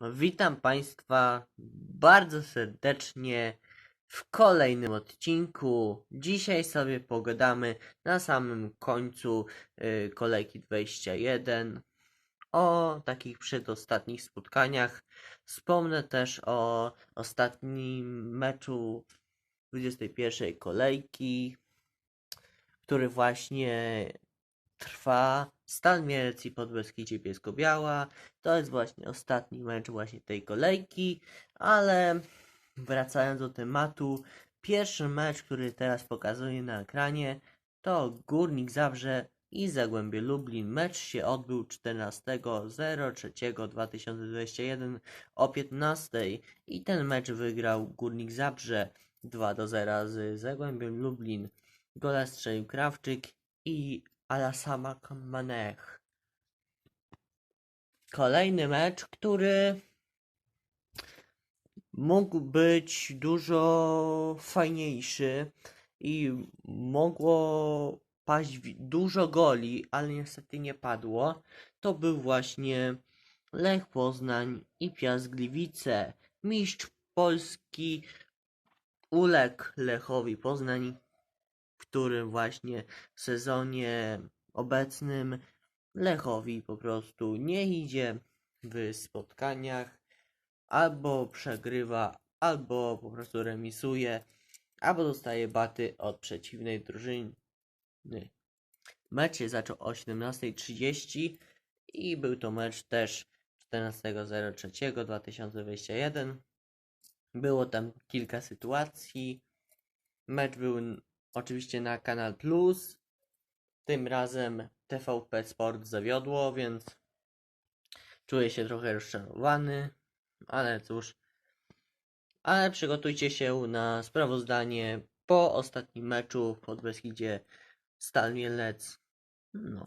Witam Państwa bardzo serdecznie w kolejnym odcinku. Dzisiaj sobie pogadamy na samym końcu y, kolejki 21 o takich przedostatnich spotkaniach. Wspomnę też o ostatnim meczu 21 kolejki, który właśnie trwa. Stal Mielec i Podbeskidzie Bielsko-Biała. To jest właśnie ostatni mecz właśnie tej kolejki, ale wracając do tematu, pierwszy mecz, który teraz pokazuję na ekranie, to Górnik Zabrze i Zagłębie Lublin. Mecz się odbył 14.03.2021 o 15 i ten mecz wygrał Górnik Zabrze 2 do 0 z Zagłębiem Lublin. Gola strzelił Krawczyk i Alasama Kamanech. Kolejny mecz, który mógł być dużo fajniejszy i mogło paść dużo goli, ale niestety nie padło. To był właśnie Lech Poznań i Piast Gliwice. Mistrz Polski uległ Lechowi Poznań, którym właśnie w sezonie obecnym Lechowi po prostu nie idzie w spotkaniach, albo przegrywa, albo po prostu remisuje, albo dostaje baty od przeciwnej drużyny. Mecz się zaczął o 17.30 i był to mecz też 14.03.2021. Było tam kilka sytuacji. Mecz był oczywiście na Kanal Plus. Tym razem TVP Sport zawiodło, więc czuję się trochę rozczarowany, ale cóż. Ale przygotujcie się na sprawozdanie po ostatnim meczu w Podbeskidzie Stal Mielec. No.